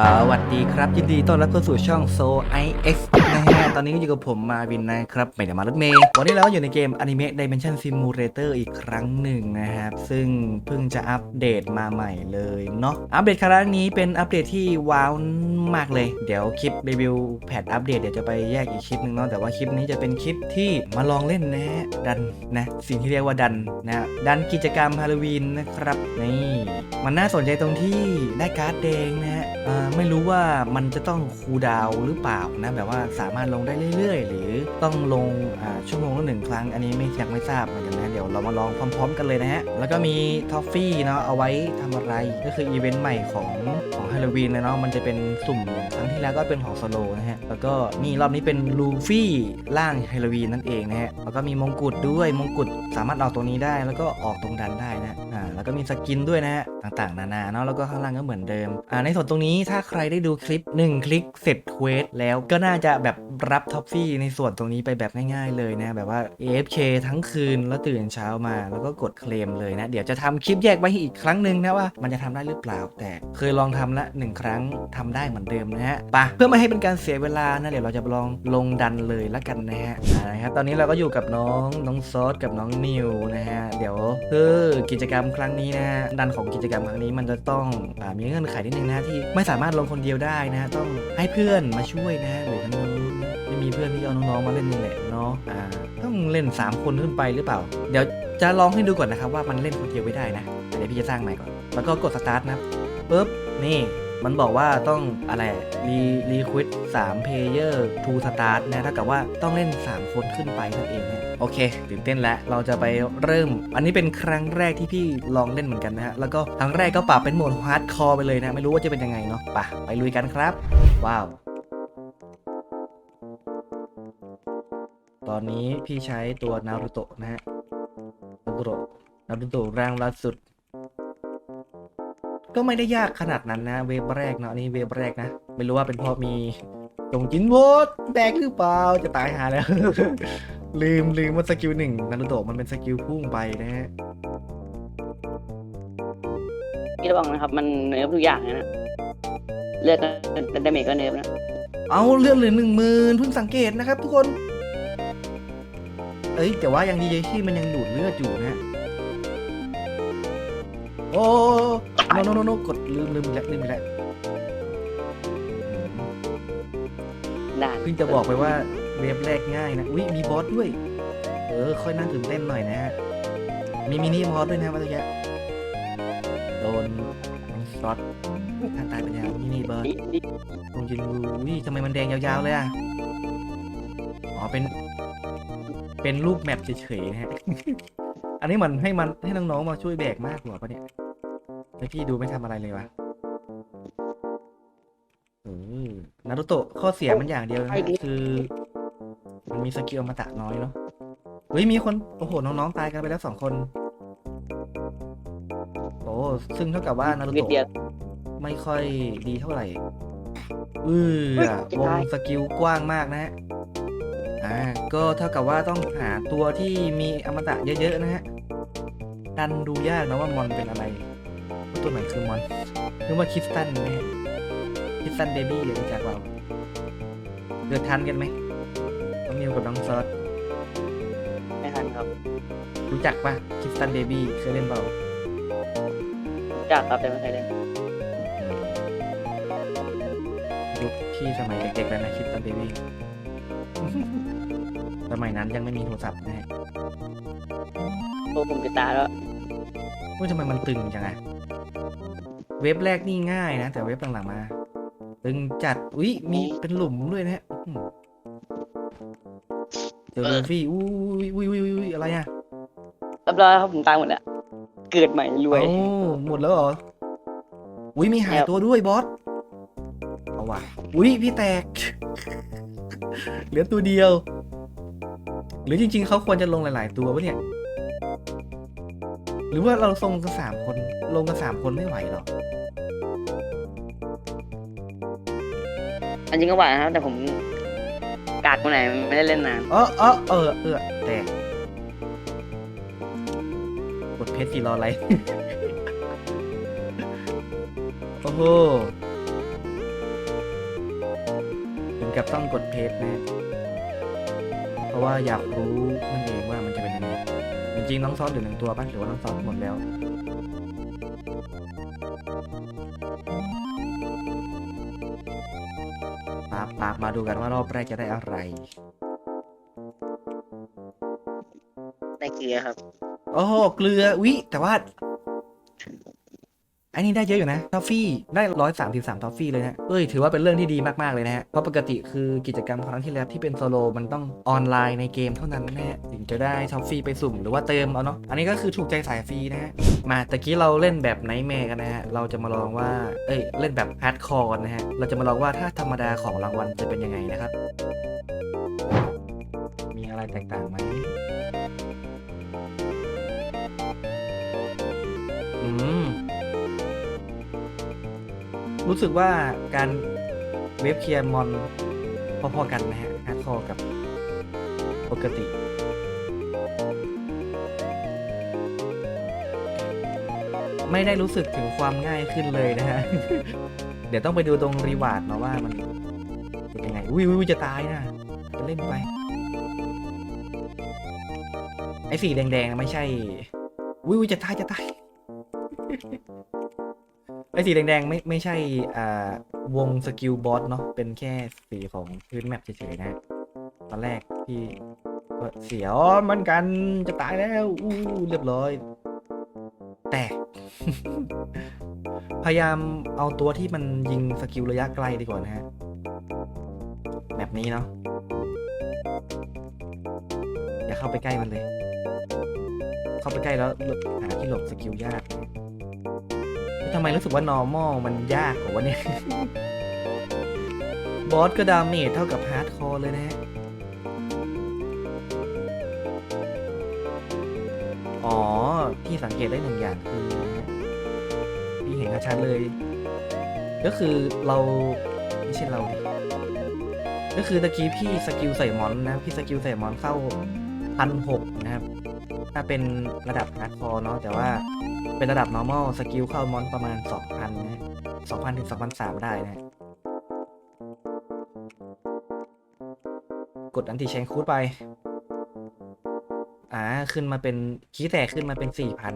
สวัสดีครับ ยินดีต้อนรับเข้าสู่ช่อง So IX นะฮะ ตอนนี้ก็อยู่กับผมมาวินนะครับไม่ได้มารถเมย์วันนี้เราก็อยู่ในเกม Anime Dimension Simulator อีกครั้งหนึ่งนะครับ ซึ่งเพิ่งจะอัปเดตมาใหม่เลยเนาะอัปเดตครั้งนี้เป็นอัปเดตที่ว้าวมากเลย เดี๋ยวคลิปรีวิวแพทอัปเดตเดี๋ยวจะไปแยกอีกคลิปหนึงเนาะแต่ว่าคลิปนี้จะเป็นคลิปที่มาลองเล่นนะฮะดันนะสิ่งที่เรียกว่าดันนะดันกิจกรรมฮาโลวีนนะครับนี่มันน่าสนใจตรงที่ได้การ์ดแดงนะฮะไม่รู้ว่ามันจะต้องคูดาวหรือเปล่านะแบบว่าสามารถลงได้เรื่อย ๆ หรือต้องลงอ่าชั่วโมงละหนึ่งครั้ง อันนี้ไม่ยังไม่ทราบเหมือนกันนะ เดี๋ยวเรามาลองพร้อม ๆ กันเลยนะฮะ แล้วก็มีทอฟฟี่เนาะเอาไว้ทำอะไรก็คืออีเวนต์ใหม่ของของฮาโลวีนเลยเนาะมันจะเป็นสุ่มครั้งที่แล้วก็เป็นของโซโลนะฮะแล้วก็นี่รอบนี้เป็นลูฟี่ร่างฮาโลวีนนั่นเองนะฮะแล้วก็มีมงกุฎด้วยมงกุฎสามารถออกตรงนี้ได้แล้วก็ออกตรงดันได้นะ แล้วก็มีสกินด้วยนะฮะต่างๆ นานาเนาะแล้วก็ข้างล่างก็เหมือนเดิมอ่าในส่วนตรงนี้ถ้าใครได้ดูคลิป 1 คลิกเสร็จเควสแล้วก็น่าจะแบบรับท็อฟฟี่ในส่วนตรงนี้ไปแบบง่ายๆเลยนะแบบว่า AFK ทั้งคืนแล้วตื่นเช้ามาแล้วก็กดเคลมเลยนะ เดี๋ยวจะทำคลิปแยกไว้อีกครั้งหนึ่งนะว่ามันจะทำได้หรือเปล่า แต่เคยลองทำละหนึ่งครั้งทำได้เหมือนเดิมนะฮะปะเพื่อไม่ให้เป็นการเสียเวลานะเดี๋ยวเราจะลองลงดันเลยละกันนะฮะอ่านะครับตอนนี้เราก็อยู่กับน้องน้องซอสกับน้องนิวนะฮะเดี๋ยวคือกิจกรรมครั้งนี้นะฮะดันของกิจกรรมครั้งนี้มันจะต้องอมีเงื่อนไขนิดนึงนะที่ไม่สามารถลงคนเดียวได้นะต้องให้เพื่อนมาช่วยนะหรือทั้งไม่มีเพื่อนที่เอาน้องๆมาเล่นนี่แหละเนาะอ่าต้องเล่น 3 คนขึ้นไปหรือเปล่า เดี๋ยวจะลองให้ดูก่อนนะครับว่ามันเล่นคนเดียวไม่ได้นะเดี๋ยวพี่จะสร้างใหม่ก่อนแล้วก็กดสตาร์ทนะปุ๊บนี่มันบอกว่าต้องอะไรรีรีควิด3 player to start นะเท่ากับว่าต้องเล่น 3 คนขึ้นไปนั่นเองนะ โอเคตื่นเต้นแล้วเราจะไปเริ่ม อันนี้เป็นครั้งแรกที่พี่ลองเล่นเหมือนกันนะฮะแล้วก็ครั้งแรกก็ปรับเป็นโหมดฮาร์ดคอร์ไปเลยนะไม่รู้ว่าจะเป็นยังไงเนาะไปะไปลุยกันครับ ว้าวตอนนี้พี่ใช้ตัวนารูโตะนะฮะนารูโตะนารูโตะร่างล่าสุด ก็ไม่ได้ยากขนาดนั้นนะ เวฟแรกเนาะนี่เวฟแรกนะ ไม่รู้ว่าเป็นเพราะมีจงจินโวดแดกหรือเปล่าจะตายหาแล้ว ลืมลืมว่าสกิลหนึ่งนารูโตะมันเป็นสกิลพุ่งไปนะฮะพี่ระวังนะครับมันเนิร์ฟทุกอย่างเลยนะเลือดก็ดาเมจก็เนิร์ฟนะเอาเลือดเหลือหนึ่งหมื่นเพิ่งสังเกตนะครับทุกคน เอ้ยแต่ว่ายังดีที่มันยังดูดเลือดอยู่นะฮะโอ้โนโนโนโนกดลืมลืมอีกแล้วลืมอีกแล้วอืมด่านเพิ่งจะบอกไปว่า เวฟแรกง่ายนะ อุ้ยมีบอสด้วย เออ ค่อยน่าตื่นเต้นหน่อยนะฮะ มีมินิบอสด้วยนะว่าตะกี้โดนช็อตถ้าตายเป็นยังมินิบอสดิดิตรงจินบูอุ้ยทำไมมันแดงยาวๆเลยอะ อ๋อ เป็น เป็นรูปแมปเฉยๆนะฮะ อันนี้มันให้มันให้น้องๆมาช่วยแบกมากกว่าปะเนี่ยแล้วพี่ดูไม่ทำอะไรเลยวะเออนารุโตะข้อเสียมันอย่างเดียวนะคือ มันมีสกิลอมตะน้อยเนาะเฮ้ยมีคนโอ้โหน้องๆตายกันไปแล้วสองคนโอ้ซึ่งเท่ากับว่านารุวิดโตะเดียวไม่ค่อยดีเท่าไหร่เออเฮ้ยอะจะวงตายสกิลกว้างมากนะฮะอ่าก็เท่ากับว่าต้องหาตัวที่มีอมตะเยอะๆนะฮะดันดูยากนะว่ามอนเป็นอะไรว่าตัวไหนคือมอนนึกว่าคิสตันนะฮะคิสตันเบบี้เดี๋ยวรู้จักเปล่าเกิดทันกันไหมน้อง มิวกับน้องซอสไม่ทันครับรู้จักปะคิสตันเบบี้เคยเล่นเปล่าจากครับแต่ไม่เคยเล่นยุคพี่สมัยเด็กๆแล้วนะคิดตันเบบี้สมัยนั้นยังไม่มีโทรศัพท์นะฮะโอ้ผมจะตายแล้วว่าทำไมมันตึงจังอะเว็บแรกนี่ง่ายนะ แต่เว็บหลังๆมา ตึงจัด อุ๊ย มีเป็นหลุมด้วยนะ ฮะอืมเจอลูฟี่อุ้ยอุ้ยอุ้ยอุ้ยอุ้ยอะไรอะเรียบร้อยครับผมตายหมดแล้วเกิดใหม่รวยเอ้าหมดแล้วเหรออุ้ยมีหายครับ ตัวด้วยบอสเอาว่ะอุ้ยพี่แตก เหลือตัวเดียว หรือจริง ๆเขาควรจะลงหลาย ๆ ตัวปะเนี่ย หรือว่าเราทรงกันสามคนลงกันสามคนไม่ไหวหรออันจริงก็ไหวนะครับแต่ผมกาดคนไหนไม่ได้เล่นนานเออเออเออเออแตกกดเพชรสี่รออะไร โอ้โหงกับต้องกดเพจนะ เพราะว่าอยากรู้นั่นเองว่ามันจะเป็นยังไง จริงๆน้องซอสเหลือหนึ่งตัวป่ะหรือว่าน้องซอสหมดแล้ว ปาบปาบมาดูกันว่ารอบแรกจะได้อะไร ได้เกลือครับ โอ้โหเกลือวิแต่ว่า อันนี้ได้เยอะอยู่นะทอฟฟี่ได้ร้อยสามสิบสามทอฟฟี่เลยนะเอ้ยถือว่าเป็นเรื่องที่ดีมากๆเลยนะฮะเพราะปกติคือกิจกรรมครั้งที่แล้วที่เป็นโซโลมันต้องออนไลน์ในเกมเท่านั้นนะฮะถึงจะได้ทอฟฟี่ไปสุ่มหรือว่าเติมเอาเนาะอันนี้ก็คือถูกใจสายฟรีนะฮะมาตะกี้เราเล่นแบบไนท์แมร์กันนะฮะเราจะมาลองว่าเอ้ยเล่นแบบฮาร์ดคอร์นะฮะเราจะมาลองว่าถ้าธรรมดาของรางวัลจะเป็นยังไงนะครับ มีอะไรแตกต่างไหม รู้สึกว่าการเวฟเคลียร์มอนพอๆกันนะฮะฮาร์ดคอร์กับปกติไม่ได้รู้สึกถึงความง่ายขึ้นเลยนะฮะ เดี๋ยวต้องไปดูตรงรีวาร์ดเนาว่ามันเป็นยังไง อุ้ยอุ้ยจะตายนะเล่นไป ไอ้สีแดงๆ ไม่ใช่ อุ้ยอุ้ยจะตาย จะตาย ไอ้สีแดงๆไม่ไม่ใช่อ่าวงสกิลบอสเนาะเป็นแค่สีของพื้นแมปเฉยๆนะ ตอนแรกพี่ก็เสียวมันกันจะตายแล้วอู้เรียบร้อย แต่ พยายามเอาตัวที่มันยิงสกิลระยะไกลดีกว่านะฮะแบบนี้เนาะอย่าเข้าไปใกล้มันเลย เข้าไปใกล้แล้วหลบหาที่หลบสกิลยาก ทำไมรู้สึกว่า normal มันยากกว่าวะเนี่ย บอสก็ดาเมจเท่ากับฮาร์ดคอร์เลยนะฮะ อ๋อที่สังเกตได้หนึ่งอย่างคือพี่เห็นชัดๆเลย ก็คือเรา ไม่ใช่เราดิก็คือตะกี้พี่สกิลใส่มอนนะ พี่สกิลใส่มอนเข้าพันหกนะครับ ถ้าเป็นระดับฮาร์ดคอร์เนาะแต่ว่าเป็นระดับ normal สกิลเข้ามอนประมาณ 2,000นะ2,000ถึง2,300ได้นะกดอันติแชงคูดไป อ่า ขึ้นมาเป็นขี้แตกขึ้นมาเป็นสี่พัน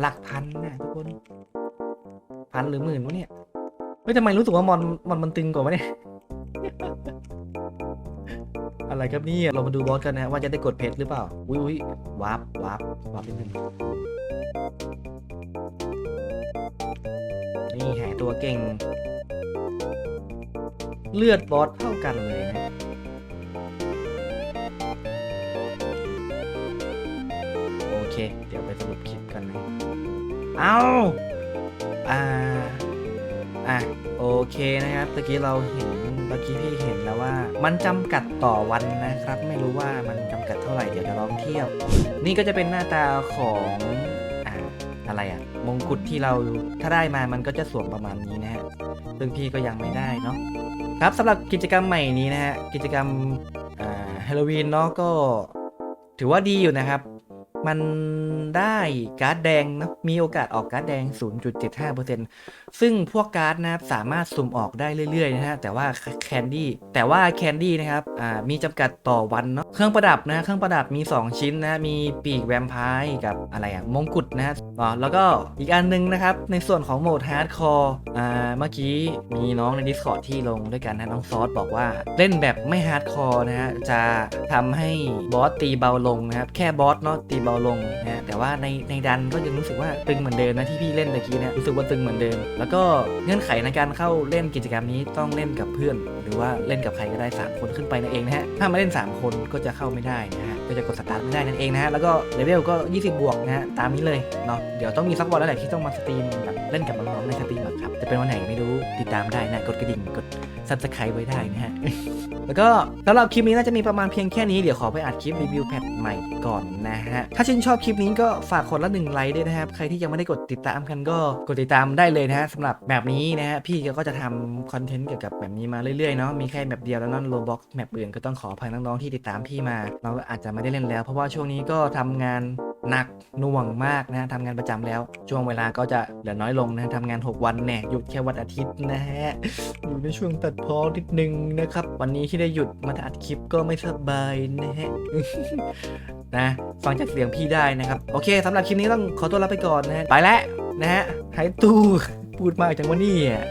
หลักพันนะทุกคน พันหรือหมื่นวะเนี่ย เฮ้ยทำไมรู้สึกว่ามอนมอนมันตึงกว่าวะเนี่ย อะไรครับนี่เรามาดูบอสกันนะว่าจะได้กดเพชรหรือเปล่า อุ้ยอุ้ยวาร์ปวาร์ปวาร์ปนิดนึงนี่หายตัวเก่ง เลือดบอสเท่ากันเลยนะโอเค เดี๋ยวไปสรุปคลิปกันนะ เอาอ่า อะ โอเคนะครับตะกี้เราเห็น ตะกี้พี่เห็นแล้วว่า มันจำกัดต่อวันนะครับ ไม่รู้ว่ามันจำกัดเท่าไหร่เดี๋ยวจะลองเทียบ นี่ก็จะเป็นหน้าตาของอ่าอะไรอะมงกุฎที่เราถ้าได้มามันก็จะสวมประมาณนี้นะฮะซึ่งพี่ก็ยังไม่ได้เนาะครับสำหรับกิจกรรมใหม่นี้นะฮะกิจกรรมฮาโลวีนเนาะก็ถือว่าดีอยู่นะครับ มันได้การ์ดแดงนะมีโอกาสออกการ์ดแดง 0.75%ซึ่งพวกการ์ดนะครับสามารถสุ่มออกได้เรื่อยๆนะฮะแต่ว่าแคนดี้แต่ว่าแคนดี้นะครับอ่ามีจำกัดต่อวันเนาะเครื่องประดับนะเครื่องประดับมี 2 ชิ้นนะมีปีกแวมไพร์กับอะไรอะมงกุฎนะฮะอ๋อแล้วก็อีกอันหนึงนะครับ ในส่วนของโหมดฮาร์ดคอร์อ่าเมื่อกี้มีน้องใน Discord ที่ลงด้วยกันนะน้องซอสบอกว่าเล่นแบบไม่ฮาร์ดคอร์นะฮะจะทำให้บอสตีเบาลงนะครับแค่บอสเนาะตีเบาลงนะฮะแต่ว่าในในดันก็ยังรู้สึกว่าตึงเหมือนเดิมนะที่พี่เล่นตะกี้เนี่ยรู้สึกว่าตึงเหมือนเดิม แล้วก็เงื่อนไขในการเข้าเล่นกิจกรรมนี้ต้องเล่นกับเพื่อน หรือว่าเล่นกับใครก็ได้ 3 คนขึ้นไปนั่นเองนะฮะถ้ามาเล่น 3 คนก็จะเข้าไม่ได้นะฮะก็จะกดสตาร์ทไม่ได้นั่นเองนะฮะแล้วก็เลเวลก็ 20 บวกนะฮะตามนี้เลยเนาะเดี๋ยวต้องมีสักวันแล้วแหละที่ต้องมาสตรีมแบบเล่นกับน้องๆในสตรีมอะครับจะเป็นวันไหนไม่รู้ติดตามได้นะกดกระดิ่งกดซับสไครต์ไว้ได้นะฮะ แล้วก็สำหรับคลิปนี้น่าจะมีประมาณเพียงแค่นี้เดี๋ยวขอไปอัดคลิปรีวิวแพทใหม่ก่อนนะฮะ ถ้าชื่นชอบคลิปนี้ก็ฝากคนละหนึ่งไลค์ด้วยนะครับ ใครที่ยังไม่ได้กดติดตามกันก็กดติดตามได้เลยนะฮะสำหรับแบบนี้นะฮะพี่ก็จะทำคอนเทนต์เกี่ยวกับแบบนี้มาเรื่อยๆเนาะมีแค่แบบเดียวแล้วนั่นโลบ็อกแมปอื่นก็ต้องขออภัยน้องๆที่ติดตามพี่มา เราอาจจะไม่ได้เล่นแล้ว เพราะว่าช่วงนี้ก็ทำงานหนักหน่วงมากนะทำงานประจำแล้ว ช่วงเวลาก็จะเหลือน้อยลงนะทำงาน 6 วันแน่หยุดแค่วันอาทิตย์นะฮะอยู่ในช่วงตัดพอนิดนึงนะครับวันนี้ที่ได้หยุดมาอัดคลิปก็ไม่สบายนะฮะนะ ฟังจากเสียงพี่ได้นะครับ โอเคสำหรับคลิปนี้ต้องขอตัวลาไปก่อนนะฮะ ไปแล้วนะฮะหายตู้พูดมากจังวันนี่ะ